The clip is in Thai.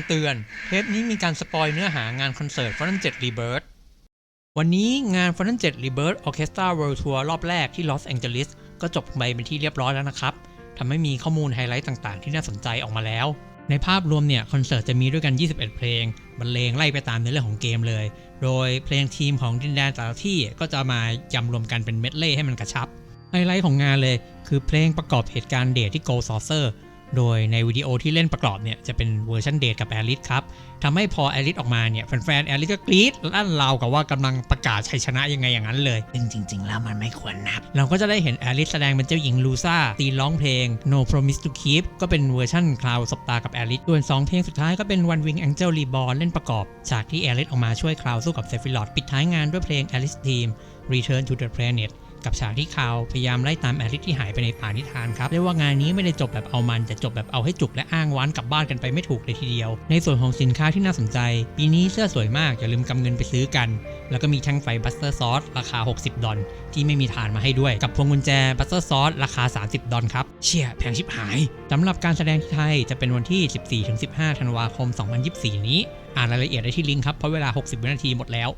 ำเตือน เทปนี้มีการสปอยเนื้อหางานคอนเสิร์ต f o r e n 7 Rebirth วันนี้งาน f o r e n 7 Rebirth Orchestra World Tour รอบแรกที่ลอสแองเจลิสก็จบไปเป็นที่เรียบร้อยแล้วนะครับทำให้มีข้อมูลไฮไลท์ต่างๆ ที่น่าสนใจออกมาแล้ว ในภาพรวมเนี่ยคอนเสิร์ตจะมีด้วยกัน 21 เพลง บรรเลงไล่ไปตามเนื้อเรื่องของเกมเลย โดยเพลงทีมของดินแดนแต่ละที่ก็จะมายำรวมกันเป็นเมดเล่ให้มันกระชับไฮไลท์ของงานเลย คือเพลงประกอบเหตุการณ์เดทที่ Go Saucer โดยในวิดีโอที่เล่นประกอบเนี่ยจะเป็นเวอร์ชันเดทกับแอลิสครับทำให้พอแอลิสออกมาเนี่ยแฟนๆแอลิสก็กรี๊ดลั่นราวกับว่ากำลังประกาศชัยชนะยังไงอย่างนั้นเลยซึ่งจริง ๆ แล้วมันไม่ควรนับ เราก็จะได้เห็นแอลิสแสดงเป็นเจ้าหญิงลูซ่าตีร้องเพลง No Promise to Keep ก็เป็นเวอร์ชันคลาวสบตากับแอลิสส่วน 2 เพลงสุดท้ายก็เป็น One Wing Angel Reborn เล่นประกอบฉากที่แอลิสออกมาช่วยคลาวสู้กับเซฟิลอดปิดท้ายงานด้วยเพลง Alice Team Return to the Planet กับฉากที่คาวพยายามไล่ตามแอลิสที่หายไปในป่านิทานครับเรียกว่างานนี้ไม่ได้จบแบบเอามันแต่จบแบบเอาให้จุกและอ้างว้านกลับบ้านกันไปไม่ถูกเลยทีเดียว ในส่วนของสินค้าที่น่าสนใจ ปีนี้เสื้อสวยมากอย่าลืมกำเงินไปซื้อกัน แล้วก็มีแท่งไฟบัสเตอร์ซอสราคา 60 ดอลที่ไม่มีฐานมาให้ด้วย กับพวงกุญแจบัสเตอร์ซอสราคา 30 ดอลครับเชี่ยแพงชิบหายสำหรับการแสดงที่ไทยจะเป็นวันที่ 14-15ธันวาคม 2024 นี้ อ่านรายละเอียดได้ที่ลิงก์ครับเพราะเวลา 60 วินาทีหมดแล้ว